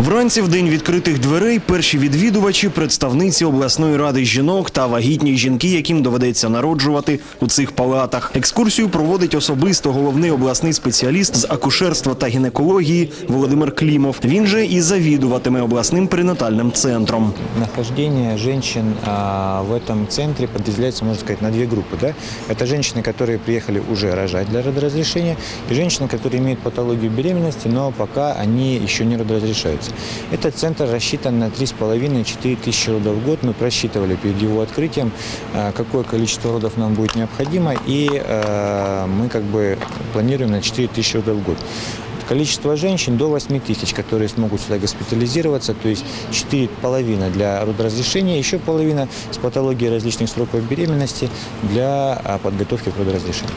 Вранці в день відкритих дверей перші відвідувачі представниці обласної ради жінок та вагітні жінки, яким доведеться народжувати у цих палатах. Екскурсію проводить особисто головний обласний спеціаліст з акушерства та гінекології Володимир Клімов. Він же і завідуватиме обласним перинатальним центром. Нахождение женщин а, в этом центре подразделяется, можно сказать, на две группы. Да? Это женщины, которые приехали уже рожать для родоразрешения, и женщины, которые имеют патологию беременности, но пока они еще не Этот центр рассчитан на 3,5-4 тысячи родов в год. Мы просчитывали перед его открытием, а, какое количество родов нам будет необходимо, и а, мы как бы планируем на 4 тысячи родов в год. Количество женщин до 8 тысяч, которые смогут сюда госпитализироваться, то есть 4,5 для родоразрешения, еще половина с патологией различных сроков беременности для а, подготовки к родоразрешению.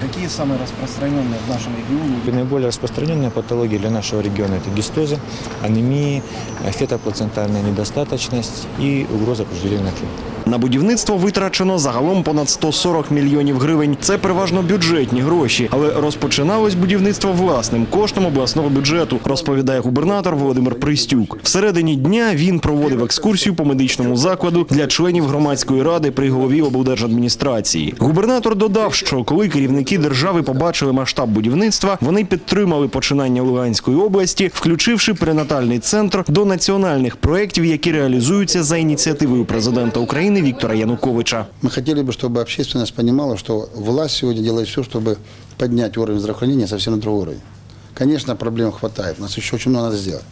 Какие самые распространенные в нашем регионе? Наиболее распространенная патология для нашего региона – это гистозы, анемии, а, фетоплацентарная недостаточность и угроза преждевременных родов. На будівництво витрачено загалом понад 140 мільйонів гривень. Це переважно бюджетні гроші, але розпочиналось будівництво власним коштом обласного бюджету, розповідає губернатор Володимир Пристюк. Всередині дня він проводив екскурсію по медичному закладу для членів громадської ради при голові облдержадміністрації. Губернатор додав, що коли керівники держави побачили масштаб будівництва, вони підтримали починання Луганської області, включивши перинатальний центр до національних проєктів, які реалізуються за ініціативою президента України Віктора Януковича. Мы хотели бы, чтобы общественность понимала, что власть сегодня делает все, чтобы поднять уровень здравоохранения совсем на другой уровень. Конечно, проблем хватает, у нас еще очень много надо сделать.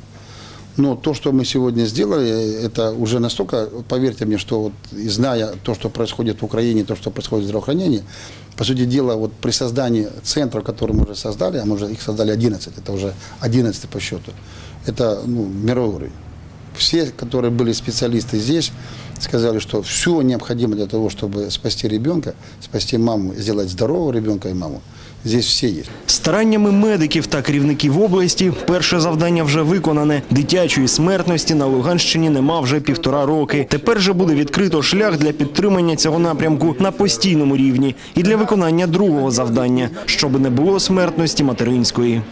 Но то, что мы сегодня сделали, это уже настолько, поверьте мне, что вот, зная то, что происходит в Украине, то, что происходит в здравоохранении, по сути дела, вот при создании центров, которые мы уже создали, а мы уже их создали 11, это уже 11 по счету, это ну, мировой уровень. Все, которые были специалисты здесь, сказали, что все необходимо для того, чтобы спасти ребенка, спасти маму, сделать здорового ребенка и маму. Здесь все есть. Стараннями медиків та керівників області перше завдання вже виконане. Дитячої смертності на Луганщині нема вже півтора роки. Тепер же буде відкрито шлях для підтримання цього напрямку на постійному рівні і для виконання другого завдання, щоб не було смертності материнської.